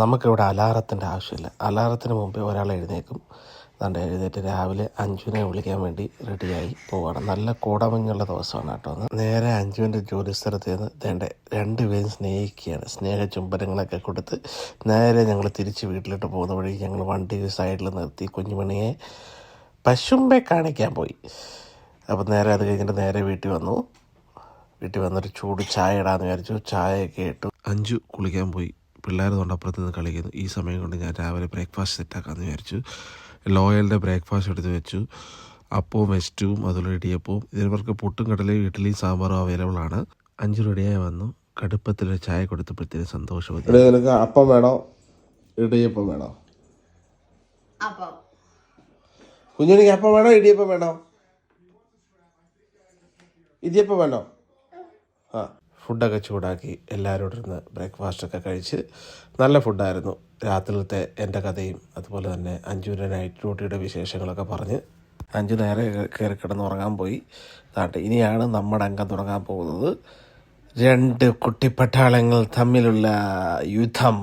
നമുക്കിവിടെ അലാറത്തിന്റെ ആവശ്യമില്ല. അലാറത്തിന് മുമ്പേ ഒരാൾ എഴുന്നേക്കും അതുകൊണ്ട് എഴുന്നേറ്റ് രാവിലെ അഞ്ജുവിനെ വിളിക്കാൻ വേണ്ടി റെഡിയായി പോവാണ്. നല്ല കൂടമഞ്ഞുള്ള ദിവസമാണ് കേട്ടോ നേരെ അഞ്ജുവിന്റെ ജോലി സ്ഥലത്ത് നിന്ന് രണ്ട് രണ്ടുപേരും സ്നേഹിക്കുകയാണ്. സ്നേഹ ചുംബനങ്ങളൊക്കെ കൊടുത്ത് നേരെ ഞങ്ങൾ തിരിച്ച് വീട്ടിലോട്ട് പോകുന്ന വഴി ഞങ്ങൾ വണ്ടി സൈഡിൽ നിർത്തി കുഞ്ഞുമണിയെ പശുമ്പെ കാണിക്കാൻ പോയി. അപ്പം നേരെ അത് കഴിഞ്ഞിട്ട് നേരെ വീട്ടിൽ വന്നു. വീട്ടിൽ വന്നിട്ട് ചൂട് ചായ ഇടാന്ന് വിചാരിച്ചു. ചായയൊക്കെ ഇട്ടു അഞ്ചു കുളിക്കാൻ പോയി. പിള്ളേർ തൊണ്ടപ്പുറത്ത് നിന്ന് കളിക്കുന്നു. ഈ സമയം കൊണ്ട് ഞാൻ രാവിലെ ബ്രേക്ക്ഫാസ്റ്റ് സെറ്റാക്കാമെന്ന് വിചാരിച്ചു. ലോയലിന്റെ ബ്രേക്ക്ഫാസ്റ്റ് എടുത്ത് വെച്ചു. അപ്പവും വെസ്റ്റും അതുപോലെ ഇടിയപ്പവും ഇതിവർക്ക് പുട്ടും കടലയും ഇഡ്ഡലിയും സാമ്പാറും അവൈലബിൾ ആണ്. അഞ്ചു റെഡിയായി വന്നു. കടുപ്പത്തിൽ ചായ കൊടുത്തപ്പോഴത്തേന് സന്തോഷമായി നിനക്ക് അപ്പം വേണോ? ഇടിയപ്പം വേണോ? അപ്പം. കുഞ്ഞുണിക്ക് അപ്പം വേണോ? ഇടിയപ്പം വേണോ? ഇടിയപ്പം വേണോ? ആ. ഫുഡൊക്കെ ചൂടാക്കി എല്ലാവരോടും ഇരുന്ന് ബ്രേക്ക്ഫാസ്റ്റൊക്കെ കഴിച്ച് നല്ല ഫുഡായിരുന്നു. രാത്രിയിലത്തെ എന്റെ കഥയും അതുപോലെ തന്നെ അഞ്ജുവിന്റെ നൈറ്റ് ഡ്യൂട്ടിയുടെ വിശേഷങ്ങളൊക്കെ പറഞ്ഞ് അഞ്ചു നേരെ കയറി കിടന്ന് ഉറങ്ങാൻ പോയി. താട്ട് ഇനിയാണ് നമ്മുടെ അംഗം തുടങ്ങാൻ പോകുന്നത്. രണ്ട് കുട്ടിപ്പട്ടാളങ്ങൾ തമ്മിലുള്ള യുദ്ധം.